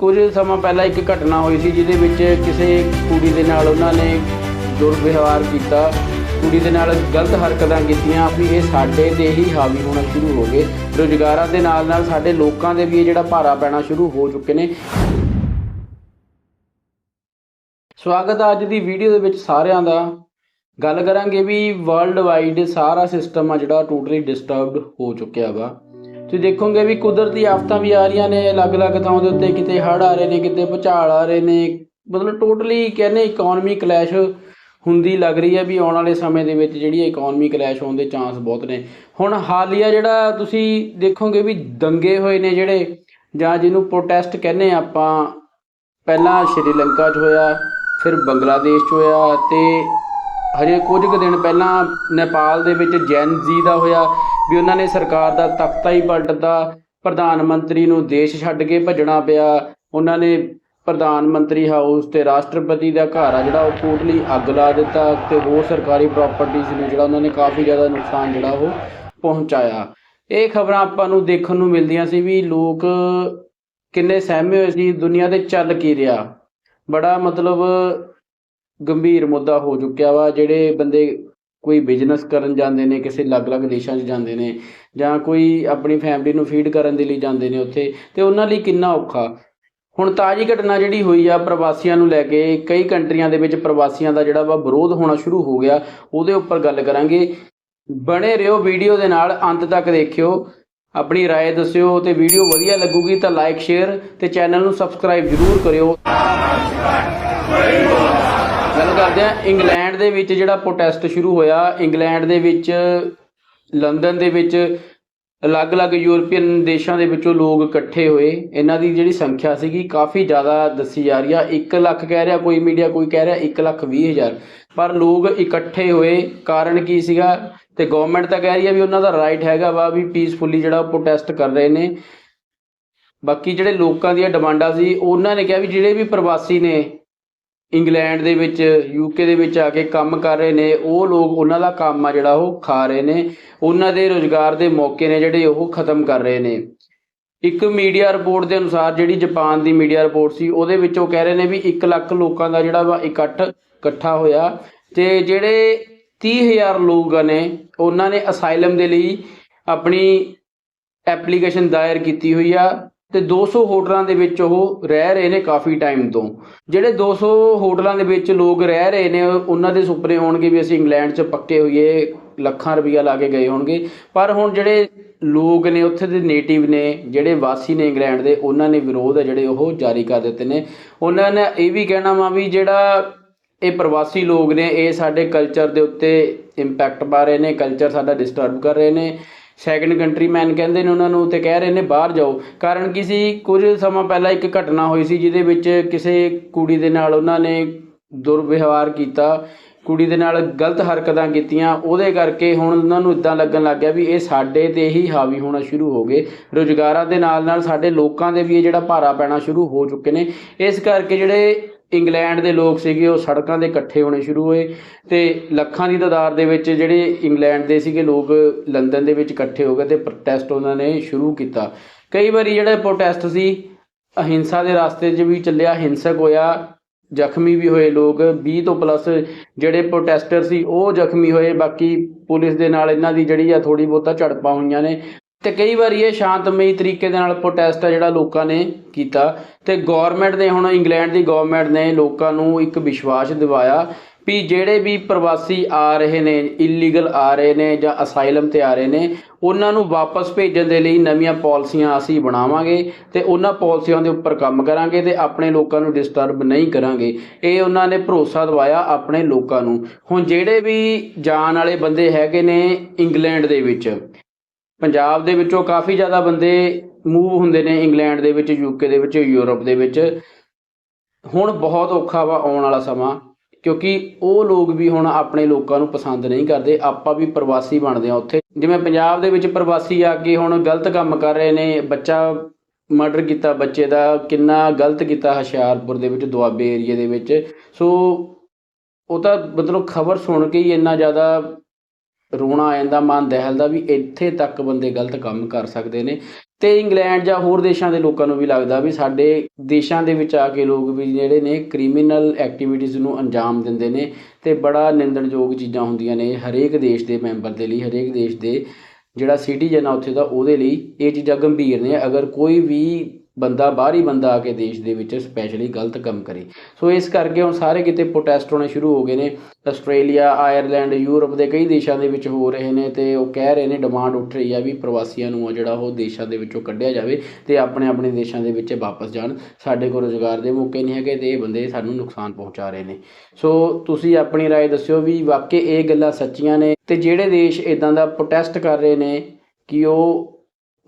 ਕੁਝ ਸਮਾਂ ਪਹਿਲਾਂ ਇੱਕ ਘਟਨਾ ਹੋਈ ਸੀ ਜਿਹਦੇ ਵਿੱਚ ਕਿਸੇ ਕੁੜੀ ਦੇ ਨਾਲ ਉਹਨਾਂ ਨੇ ਦੁਰਵਿਵਹਾਰ ਕੀਤਾ। ਕੁੜੀ ਦੇ ਨਾਲ ਗਲਤ ਹਰਕਤਾਂ ਕੀਤੀਆਂ। ਵੀ ਇਹ ਸਾਡੇ ਤੇ ਹੀ ਹਾਵੀ ਹੋਣਾ ਸ਼ੁਰੂ ਹੋ ਗਏ। ਰੋਜ਼ਗਾਰਾਂ ਦੇ ਨਾਲ ਨਾਲ ਸਾਡੇ ਲੋਕਾਂ ਦੇ ਵੀ ਇਹ ਜਿਹੜਾ ਭਾਰਾ ਪੈਣਾ ਸ਼ੁਰੂ ਹੋ ਚੁੱਕੇ ਨੇ। ਸਵਾਗਤ ਹੈ ਅੱਜ ਦੀ ਵੀਡੀਓ ਦੇ ਵਿੱਚ ਸਾਰਿਆਂ ਦਾ। ਗੱਲ ਕਰਾਂਗੇ ਵੀ ਵਰਲਡ ਵਾਈਡ ਸਾਰਾ ਸਿਸਟਮ ਆ ਜਿਹੜਾ ਟੋਟਲੀ ਡਿਸਟਰਬਡ ਹੋ ਚੁੱਕਿਆ ਵਾ। ਤੁਸੀਂ ਦੇਖੋਗੇ ਵੀ ਕੁਦਰਤੀ ਆਫਤਾਂ ਵੀ ਆ ਰਹੀਆਂ ਨੇ, ਅਲੱਗ-ਅਲੱਗ ਥਾਵਾਂ ਦੇ ਉੱਤੇ ਕਿਤੇ ਹੜ੍ਹ ਆ ਰਹੇ ਨੇ, ਕਿਤੇ ਭੁਚਾਲ ਆ ਰਹੇ ਨੇ। ਮਤਲਬ ਟੋਟਲੀ ਕਹਿੰਦੇ ਇਕਨੋਮੀ ਕਲੈਸ਼ ਹੁੰਦੀ ਲੱਗ ਰਹੀ ਹੈ ਵੀ ਆਉਣ ਵਾਲੇ ਸਮੇਂ ਦੇ ਵਿੱਚ ਜਿਹੜੀ ਇਕਨੋਮੀ ਕਲੈਸ਼ ਹੋਣ ਦੇ ਚਾਂਸ ਬਹੁਤ ਨੇ। ਹੁਣ ਹਾਲੀਆ ਜਿਹੜਾ ਤੁਸੀਂ ਦੇਖੋਗੇ ਵੀ ਦੰਗੇ ਹੋਏ ਨੇ ਜਿਹੜੇ, ਜਾਂ ਜਿਹਨੂੰ ਪ੍ਰੋਟੈਸਟ ਕਹਿੰਦੇ ਆ ਆਪਾਂ, ਪਹਿਲਾਂ ਸ਼੍ਰੀਲੰਕਾ 'ਚ ਹੋਇਆ, ਫਿਰ ਬੰਗਲਾਦੇਸ਼ 'ਚ ਹੋਇਆ ਤੇ ਹਜੇ ਕੁਝ ਕੁ ਦਿਨ ਪਹਿਲਾਂ ਨੇਪਾਲ ਦੇ ਵਿੱਚ ਜੈਨ ਜੀ ਦਾ ਹੋਇਆ। ਵੀ ਉਹਨਾਂ ਨੇ ਸਰਕਾਰ ਦਾ ਤਖਤਾ ਹੀ ਪਲਟਦਾ ਪ੍ਰਧਾਨ ਮੰਤਰੀ ਨੂੰ ਦੇਸ਼ ਛੱਡ ਕੇ ਭੱਜਣਾ ਪਿਆ। ਉਹਨਾਂ ਨੇ ਪ੍ਰਧਾਨ ਮੰਤਰੀ ਹਾਊਸ ਤੇ ਰਾਸ਼ਟਰਪਤੀ ਦਾ ਘਰ ਆ ਜਿਹੜਾ, ਉਹ ਟੋਟਲੀ ਅੱਗ ਲਾ ਦਿੱਤਾ ਤੇ ਹੋਰ ਸਰਕਾਰੀ ਪ੍ਰਾਪਰਟੀਆਂ ਨੂੰ ਜਿਹੜਾ, ਉਹਨਾਂ ਨੇ ਕਾਫੀ ਜ਼ਿਆਦਾ ਨੁਕਸਾਨ ਜਿਹੜਾ ਉਹ ਪਹੁੰਚਾਇਆ। ਇਹ ਖਬਰਾਂ ਆਪਾਂ ਨੂੰ ਦੇਖਣ ਨੂੰ ਮਿਲਦੀਆਂ ਸੀ ਵੀ ਲੋਕ ਕਿੰਨੇ ਸਹਿਮੇ ਹੋਏ ਸੀ, ਦੁਨੀਆ ਤੇ ਚੱਲ ਕੀ ਰਿਹਾ। ਬੜਾ ਮਤਲਬ ਗੰਭੀਰ ਮੁੱਦਾ ਹੋ ਚੁੱਕਿਆ ਵਾ, ਜਿਹੜੇ ਬੰਦੇ ਕੋਈ ਬਿਜ਼ਨਸ ਕਰਨ ਜਾਂਦੇ ਨੇ ਕਿਸੇ ਅਲੱਗ-ਅਲੱਗ ਦੇਸ਼ਾਂ 'ਚ ਜਾਂਦੇ ਨੇ ਜਾਂ ਕੋਈ ਆਪਣੀ ਫੈਮਿਲੀ ਨੂੰ ਫੀਡ ਕਰਨ ਦੇ ਲਈ ਜਾਂਦੇ ਨੇ ਉੱਥੇ ਤੇ ਉਹਨਾਂ ਲਈ ਕਿੰਨਾ ਔਖਾ ਹੁਣ ਤਾਜੀ ਘਟਨਾ ਜਿਹੜੀ ਹੋਈ ਆ ਪ੍ਰਵਾਸੀਆਂ ਨੂੰ ਲੈ ਕੇ ਕਈ ਕੰਟਰੀਆਂ ਦੇ ਵਿੱਚ ਪ੍ਰਵਾਸੀਆਂ ਦਾ ਜਿਹੜਾ ਵਾ ਵਿਰੋਧ ਹੋਣਾ ਸ਼ੁਰੂ ਹੋ ਗਿਆ ਉਹਦੇ ਉੱਪਰ ਗੱਲ ਕਰਾਂਗੇ ਬਣੇ ਰਹੋ ਵੀਡੀਓ ਦੇ ਨਾਲ ਅੰਤ ਤੱਕ ਦੇਖਿਓ ਆਪਣੀ رائے ਦੱਸਿਓ ਤੇ ਵੀਡੀਓ ਵਧੀਆ ਲੱਗੂਗੀ ਤਾਂ ਲਾਈਕ ਸ਼ੇਅਰ ਤੇ ਚੈਨਲ ਨੂੰ ਸਬਸਕ੍ਰਾਈਬ ਜ਼ਰੂਰ ਕਰਿਓ ਗੱਲ ਕਰਦੇ ਆ ਇੰਗਲੈਂਡ ਦੇ ਵਿੱਚ ਜਿਹੜਾ ਪ੍ਰੋਟੈਸਟ ਸ਼ੁਰੂ ਹੋਇਆ, ਇੰਗਲੈਂਡ ਦੇ ਵਿੱਚ, ਲੰਡਨ ਦੇ ਵਿੱਚ, ਅਲੱਗ-ਅਲੱਗ ਯੂਰਪੀਅਨ ਦੇਸ਼ਾਂ ਦੇ ਵਿੱਚੋਂ ਲੋਕ ਇਕੱਠੇ ਹੋਏ। ਇਹਨਾਂ ਦੀ ਜਿਹੜੀ ਸੰਖਿਆ ਸੀਗੀ ਕਾਫੀ ਜ਼ਿਆਦਾ ਦੱਸੀ ਜਾ ਰਹੀ ਆ। 1 ਲੱਖ ਕਹਿ ਰਿਹਾ ਕੋਈ ਮੀਡੀਆ ਕੋਈ ਕਹਿ ਰਿਹਾ 1 ਲੱਖ 20 ਹਜ਼ਾਰ। ਪਰ ਲੋਕ ਇਕੱਠੇ ਹੋਏ, ਕਾਰਨ ਕੀ ਸੀਗਾ? ਤੇ ਗਵਰਨਮੈਂਟ ਤਾਂ ਕਹਿ ਰਹੀ ਆ ਵੀ ਉਹਨਾਂ ਦਾ ਰਾਈਟ ਹੈਗਾ ਵਾ, ਵੀ ਪੀਸਫੁਲੀ ਜਿਹੜਾ ਪ੍ਰੋਟੈਸਟ ਕਰ ਰਹੇ ਨੇ। ਬਾਕੀ ਜਿਹੜੇ ਲੋਕਾਂ ਦੀਆਂ ਡਿਮਾਂਡਾਂ ਸੀ, ਉਹਨਾਂ ਨੇ ਕਿਹਾ ਵੀ ਜਿਹੜੇ ਵੀ ਪ੍ਰਵਾਸੀ ਨੇ ਇੰਗਲੈਂਡ ਦੇ ਵਿੱਚ ਯੂਕੇ ਦੇ ਵਿੱਚ ਆ ਕੇ ਕੰਮ ਕਰ ਰਹੇ ਨੇ। ਉਹ ਲੋਕ ਉਹਨਾਂ ਦਾ ਕੰਮ ਆ ਜਿਹੜਾ ਉਹ ਖਾ ਰਹੇ ਨੇ। ਉਹਨਾਂ ਦੇ ਰੋਜ਼ਗਾਰ ਦੇ ਮੌਕੇ ਨੇ ਜਿਹੜੇ ਉਹ ਖਤਮ ਕਰ ਰਹੇ ਨੇ। ਇੱਕ ਮੀਡੀਆ ਰਿਪੋਰਟ ਦੇ ਅਨੁਸਾਰ ਜਿਹੜੀ ਜਾਪਾਨ ਦੀ ਮੀਡੀਆ ਰਿਪੋਰਟ ਸੀ, ਉਹਦੇ ਵਿੱਚ ਉਹ ਕਹਿ ਰਹੇ ਨੇ ਵੀ 1 ਲੱਖ ਲੋਕਾਂ ਦਾ ਜਿਹੜਾ ਵਾ ਇਕੱਠ ਇਕੱਠਾ ਹੋਇਆ। ਤੇ ਜਿਹੜੇ 30000 ਲੋਕ ਨੇ, ਉਹਨਾਂ ਨੇ ਅਸਾਈਲਮ ਦੇ ਲਈ ਆਪਣੀ ਐਪਲੀਕੇਸ਼ਨ ਦਾਇਰ ਕੀਤੀ ਹੋਈ ਆ। ਤੇ 200 ਹੋਟਲਾਂ ਦੇ ਵਿੱਚ ਉਹ ਰਹਿ ਰਹੇ ਨੇ ਕਾਫੀ ਟਾਈਮ ਤੋਂ। ਜਿਹੜੇ 200 ਹੋਟਲਾਂ ਦੇ ਵਿੱਚ ਲੋਕ ਰਹਿ ਰਹੇ ਨੇ, ਉਹਨਾਂ ਦੇ ਸੁਪਨੇ ਹੋਣਗੇ ਵੀ ਅਸੀਂ ਇੰਗਲੈਂਡ 'ਚ ਪੱਕੇ ਹੋਈਏ, ਲੱਖਾਂ ਰੁਪਈਆ ਲਾ ਕੇ ਗਏ ਹੋਣਗੇ। ਪਰ ਹੁਣ ਜਿਹੜੇ ਲੋਕ ਨੇ, ਉੱਥੇ ਦੇ ਨੇਟਿਵ ਨੇ, ਜਿਹੜੇ ਵਾਸੀ ਨੇ ਇੰਗਲੈਂਡ ਦੇ, ਉਹਨਾਂ ਨੇ ਵਿਰੋਧ ਹੈ ਜਿਹੜੇ ਉਹ ਜਾਰੀ ਕਰ ਦਿੱਤੇ ਨੇ। ਉਹਨਾਂ ਨੇ ਇਹ ਵੀ ਕਹਿਣਾ ਵਾ ਵੀ ਜਿਹੜਾ ਇਹ ਪ੍ਰਵਾਸੀ ਲੋਕ ਨੇ, ਇਹ ਸਾਡੇ ਕਲਚਰ ਦੇ ਉੱਤੇ ਇੰਪੈਕਟ ਪਾ ਰਹੇ ਨੇ ਕਲਚਰ ਸਾਡਾ ਡਿਸਟਰਬ ਕਰ ਰਹੇ ਨੇ। ਸੈਕੰਡ ਕੰਟਰੀ ਮੈਨ ਕਹਿੰਦੇ ਨੇ ਉਹਨਾਂ ਨੂੰ ਤੇ ਕਹਿ ਰਹੇ ਨੇ ਬਾਹਰ ਜਾਓ। ਕਾਰਨ ਕੀ ਸੀ? ਕੁਝ ਸਮਾਂ ਪਹਿਲਾਂ ਇੱਕ ਘਟਨਾ ਹੋਈ ਸੀ ਜਿਹਦੇ ਵਿੱਚ ਕਿਸੇ ਕੁੜੀ ਦੇ ਨਾਲ ਉਹਨਾਂ ਨੇ ਦੁਰਵਿਵਹਾਰ ਕੀਤਾ। ਕੁੜੀ ਦੇ ਨਾਲ ਗਲਤ ਹਰਕਤਾਂ ਕੀਤੀਆਂ। ਉਹਦੇ ਕਰਕੇ ਹੁਣ ਉਹਨਾਂ ਨੂੰ ਇਦਾਂ ਲੱਗਣ ਲੱਗ ਗਿਆ ਵੀ ਇਹ ਸਾਡੇ ਤੇ ਹੀ ਹਾਵੀ ਹੋਣਾ ਸ਼ੁਰੂ ਹੋ ਗਏ। ਰੋਜ਼ਗਾਰਾਂ ਦੇ ਨਾਲ ਨਾਲ ਸਾਡੇ ਲੋਕਾਂ ਦੇ ਵੀ ਇਹ ਜਿਹੜਾ ਭਾਰਾ ਪੈਣਾ ਸ਼ੁਰੂ ਹੋ ਚੁੱਕੇ ਨੇ। ਇਸ ਕਰਕੇ ਜਿਹੜੇ ਇੰਗਲੈਂਡ ਦੇ ਲੋਕ ਸੀਗੇ, ਉਹ ਸੜਕਾਂ ਦੇ ਇਕੱਠੇ ਹੋਣੇ ਸ਼ੁਰੂ ਹੋਏ ਤੇ ਲੱਖਾਂ ਦੀ ਤਾਦਾਦ ਦੇ ਵਿੱਚ ਜਿਹੜੇ ਇੰਗਲੈਂਡ ਦੇ ਸੀਗੇ ਲੋਕ ਲੰਡਨ ਦੇ ਵਿੱਚ ਇਕੱਠੇ ਹੋ ਗਏ ਤੇ ਪ੍ਰੋਟੈਸਟ ਉਹਨਾਂ ਨੇ ਸ਼ੁਰੂ ਕੀਤਾ। ਕਈ ਵਾਰੀ ਜਿਹੜਾ ਪ੍ਰੋਟੈਸਟ ਸੀ, ਅਹਿੰਸਾ ਦੇ ਰਸਤੇ 'ਚ ਵੀ ਚੱਲਿਆ, ਹਿੰਸਕ ਹੋਇਆ, ਜ਼ਖਮੀ ਵੀ ਹੋਏ ਲੋਕ। 20 ਤੋਂ ਪਲੱਸ ਜਿਹੜੇ ਪ੍ਰੋਟੈਸਟਰ ਸੀ, ਉਹ ਜ਼ਖਮੀ ਹੋਏ। ਬਾਕੀ ਪੁਲਿਸ ਦੇ ਨਾਲ ਇਹਨਾਂ ਦੀ ਜਿਹੜੀ ਆ ਥੋੜੀ ਬਹੁਤਾ ਝੜਪਾਂ ਹੋਈਆਂ ਨੇ। ਤੇ ਕਈ ਵਾਰੀ ਇਹ ਸ਼ਾਂਤਮਈ ਤਰੀਕੇ ਦੇ ਨਾਲ ਪ੍ਰੋਟੈਸਟ ਆ ਜਿਹੜਾ ਲੋਕਾਂ ਨੇ ਕੀਤਾ। ਤੇ ਗਵਰਨਮੈਂਟ ਨੇ ਹੁਣ ਇੰਗਲੈਂਡ ਦੀ ਗਵਰਨਮੈਂਟ ਨੇ ਲੋਕਾਂ ਨੂੰ ਇੱਕ ਵਿਸ਼ਵਾਸ ਦਿਵਾਇਆ ਵੀ ਜਿਹੜੇ ਵੀ ਪ੍ਰਵਾਸੀ ਆ ਰਹੇ ਨੇ ਇਲੀਗਲ ਆ ਰਹੇ ਨੇ ਜਾਂ ਅਸਾਈਲਮ ਤੇ ਆ ਰਹੇ ਨੇ, ਉਹਨਾਂ ਨੂੰ ਵਾਪਸ ਭੇਜਣ ਦੇ ਲਈ ਨਵੀਆਂ ਪਾਲਿਸੀਆਂ ਅਸੀਂ ਬਣਾਵਾਂਗੇ ਤੇ ਉਹਨਾਂ ਪਾਲਿਸੀਆਂ ਦੇ ਉੱਪਰ ਕੰਮ ਕਰਾਂਗੇ ਤੇ ਆਪਣੇ ਲੋਕਾਂ ਨੂੰ ਡਿਸਟਰਬ ਨਹੀਂ ਕਰਾਂਗੇ। ਇਹ ਉਹਨਾਂ ਨੇ ਭਰੋਸਾ ਦਵਾਇਆ ਆਪਣੇ ਲੋਕਾਂ ਨੂੰ। ਹੁਣ ਜਿਹੜੇ ਵੀ ਜਾਣ ਵਾਲੇ ਬੰਦੇ ਹੈਗੇ ਨੇ ਇੰਗਲੈਂਡ ਦੇ ਵਿੱਚ ਪੰਜਾਬ ਦੇ ਵਿੱਚੋਂ ਕਾਫੀ ਜ਼ਿਆਦਾ ਬੰਦੇ ਮੂਵ ਹੁੰਦੇ ਨੇ ਇੰਗਲੈਂਡ ਦੇ ਵਿੱਚ ਯੂਕੇ ਦੇ ਵਿੱਚ ਯੂਰਪ ਦੇ ਵਿੱਚ। ਹੁਣ ਬਹੁਤ ਔਖਾ ਵਾ ਆਉਣ ਵਾਲਾ ਸਮਾਂ, ਕਿਉਂਕਿ ਉਹ ਲੋਕ ਵੀ ਹੁਣ ਆਪਣੇ ਲੋਕਾਂ ਨੂੰ ਪਸੰਦ ਨਹੀਂ ਕਰਦੇ। ਆਪਾਂ ਵੀ ਪ੍ਰਵਾਸੀ ਬਣਦੇ ਆ ਉੱਥੇ। ਜਿਵੇਂ ਪੰਜਾਬ ਦੇ ਵਿੱਚ ਪ੍ਰਵਾਸੀ ਆ ਕੇ ਹੁਣ ਗਲਤ ਕੰਮ ਕਰ ਰਹੇ ਨੇ, ਬੱਚਾ ਮਰਡਰ ਕੀਤਾ ਬੱਚੇ ਦਾ, ਕਿੰਨਾ ਗਲਤ ਕੀਤਾ ਹੁਸ਼ਿਆਰਪੁਰ ਦੇ ਵਿੱਚ, ਦੁਆਬੇ ਏਰੀਏ ਦੇ ਵਿੱਚ। ਸੋ ਉਹ ਤਾਂ ਮਤਲਬ ਖਬਰ ਸੁਣ ਕੇ ਹੀ ਇੰਨਾ ਜ਼ਿਆਦਾ ਰੋਣਾ ਆ ਜਾਂਦਾ, ਮਨ ਦਹਿਲਦਾ ਵੀ ਇੱਥੇ ਤੱਕ ਬੰਦੇ ਗਲਤ ਕੰਮ ਕਰ ਸਕਦੇ ਨੇ। ਤੇ ਇੰਗਲੈਂਡ ਜਾਂ ਹੋਰ ਦੇਸ਼ਾਂ ਦੇ ਲੋਕਾਂ ਨੂੰ ਵੀ ਲੱਗਦਾ ਵੀ ਸਾਡੇ ਦੇਸ਼ਾਂ ਦੇ ਵਿੱਚ ਆ ਕੇ ਲੋਕ ਵੀ ਜਿਹੜੇ ਨੇ ਕ੍ਰਿਮੀਨਲ ਐਕਟੀਵਿਟੀਜ਼ ਨੂੰ ਅੰਜਾਮ ਦਿੰਦੇ ਨੇ ਤੇ ਬੜਾ ਨਿੰਦਣਯੋਗ ਚੀਜ਼ਾਂ ਹੁੰਦੀਆਂ ਨੇ ਹਰੇਕ ਦੇਸ਼ ਦੇ ਮੈਂਬਰ ਦੇ ਲਈ, ਹਰੇਕ ਦੇਸ਼ ਦੇ ਜਿਹੜਾ ਸਿਟੀਜ਼ਨ ਆ ਉੱਥੇ ਦਾ, ਉਹਦੇ ਲਈ ਇਹ ਚੀਜ਼ਾਂ ਗੰਭੀਰ ਨੇ। ਅਗਰ ਕੋਈ ਵੀ ਬੰਦਾ ਬਾਹਰੀ ਬੰਦਾ ਆ ਕੇ ਦੇਸ਼ ਦੇ ਵਿੱਚ ਸਪੈਸ਼ਲੀ ਗਲਤ ਕੰਮ ਕਰੇ ਸੋ ਇਸ ਕਰਕੇ ਹੁਣ ਸਾਰੇ ਕਿਤੇ ਪ੍ਰੋਟੈਸਟ ਹੋਣੇ ਸ਼ੁਰੂ ਹੋ ਗਏ ਨੇ ਆਸਟ੍ਰੇਲੀਆ ਆਇਰਲੈਂਡ ਯੂਰਪ ਦੇ ਕਈ ਦੇਸ਼ਾਂ ਦੇ ਵਿੱਚ ਹੋ ਰਹੇ ਨੇ ਤੇ ਉਹ ਕਹਿ ਰਹੇ ਨੇ ਡਿਮਾਂਡ ਉੱਠ ਰਹੀ ਆ ਵੀ ਪ੍ਰਵਾਸੀਆਂ ਨੂੰ ਆ ਜਿਹੜਾ ਉਹ ਦੇਸ਼ਾਂ ਦੇ ਵਿੱਚੋਂ ਕੱਢਿਆ ਜਾਵੇ ਤੇ ਆਪਣੇ ਆਪਣੇ ਦੇਸ਼ਾਂ ਦੇ ਵਿੱਚ ਵਾਪਸ ਜਾਣ ਸਾਡੇ ਕੋਲ ਰੁਜ਼ਗਾਰ ਦੇ ਮੌਕੇ ਨਹੀਂ ਹੈਗੇ ਤੇ ਇਹ ਬੰਦੇ ਸਾਨੂੰ ਨੁਕਸਾਨ ਪਹੁੰਚਾ ਰਹੇ ਨੇ ਸੋ ਤੁਸੀਂ ਆਪਣੀ رائے ਦੱਸਿਓ ਵੀ ਵਾਕਈ ਇਹ ਗੱਲਾਂ ਸੱਚੀਆਂ ਨੇ ਤੇ ਜਿਹੜੇ ਦੇਸ਼ ਇਦਾਂ ਦਾ ਪ੍ਰੋਟੈਸਟ ਕਰ ਰਹੇ ਨੇ ਕਿ ਉਹ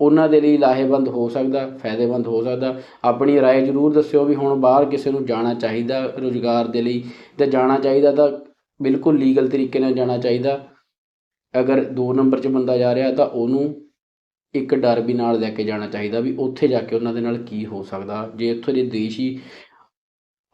ਉਹਨਾਂ ਦੇ ਲਈ ਲਾਹੇਵੰਦ ਹੋ ਸਕਦਾ ਫਾਇਦੇਮੰਦ ਹੋ ਸਕਦਾ ਆਪਣੀ رائے ਜ਼ਰੂਰ ਦੱਸਿਓ ਵੀ ਹੁਣ ਬਾਹਰ ਕਿਸੇ ਨੂੰ ਜਾਣਾ ਚਾਹੀਦਾ ਰੁਜ਼ਗਾਰ ਦੇ ਲਈ ਤੇ ਜਾਣਾ ਚਾਹੀਦਾ ਤਾਂ ਬਿਲਕੁਲ ਲੀਗਲ ਤਰੀਕੇ ਨਾਲ ਜਾਣਾ ਚਾਹੀਦਾ ਅਗਰ 2 ਨੰਬਰ 'ਚ ਬੰਦਾ ਜਾ ਰਿਹਾ ਤਾਂ ਉਹਨੂੰ ਇੱਕ ਡਰ ਵੀ ਨਾਲ ਲੈ ਕੇ ਜਾਣਾ ਚਾਹੀਦਾ ਵੀ ਉੱਥੇ ਜਾ ਕੇ ਉਹਨਾਂ ਦੇ ਨਾਲ ਕੀ ਹੋ ਸਕਦਾ ਜੇ ਇੱਥੋਂ ਦੇ ਦੇਸ਼ ਹੀ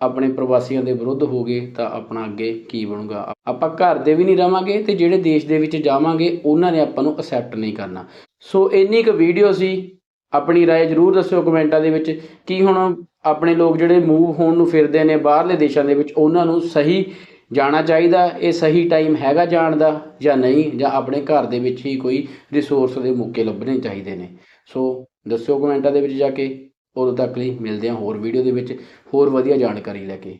ਆਪਣੇ ਪ੍ਰਵਾਸੀਆਂ ਦੇ ਵਿਰੁੱਧ ਹੋ ਗਏ ਤਾਂ ਆਪਣਾ ਅੱਗੇ ਕੀ ਬਣੂਗਾ ਆਪਾਂ ਘਰ ਦੇ ਵੀ ਨਹੀਂ ਰਵਾਂਗੇ ਤੇ ਜਿਹੜੇ ਦੇਸ਼ ਦੇ ਵਿੱਚ ਜਾਵਾਂਗੇ ਉਹਨਾਂ ਨੇ ਆਪਾਂ ਨੂੰ ਅਸੈਪਟ ਨਹੀਂ ਕਰਨਾ ਸੋ ਇੰਨੀ ਕੁ ਵੀਡੀਓ ਸੀ ਆਪਣੀ رائے ਜਰੂਰ ਦੱਸਿਓ ਕਮੈਂਟਾਂ ਦੇ ਵਿੱਚ ਕੀ ਹੁਣ ਆਪਣੇ ਲੋਕ ਜਿਹੜੇ ਮੂਵ ਹੋਣ ਨੂੰ ਫਿਰਦੇ ਨੇ ਬਾਹਰਲੇ ਦੇਸ਼ਾਂ ਦੇ ਵਿੱਚ ਉਹਨਾਂ ਨੂੰ ਸਹੀ ਜਾਣਾ ਚਾਹੀਦਾ ਇਹ ਸਹੀ ਟਾਈਮ ਹੈਗਾ ਜਾਣ ਦਾ ਜਾਂ ਨਹੀਂ ਜਾਂ ਆਪਣੇ ਘਰ ਦੇ ਵਿੱਚ ਹੀ ਕੋਈ ਰਿਸੋਰਸ ਦੇ ਮੌਕੇ ਲੱਭਣੇ ਚਾਹੀਦੇ ਨੇ ਸੋ ਦੱਸਿਓ ਕਮੈਂਟਾਂ ਦੇ ਵਿੱਚ ਜਾ ਕੇ ਉਦੋਂ ਤੱਕ ਲਈ ਮਿਲਦੇ ਹਾਂ ਹੋਰ ਵੀਡੀਓ ਦੇ ਵਿੱਚ ਹੋਰ ਵਧੀਆ ਜਾਣਕਾਰੀ ਲੈ ਕੇ।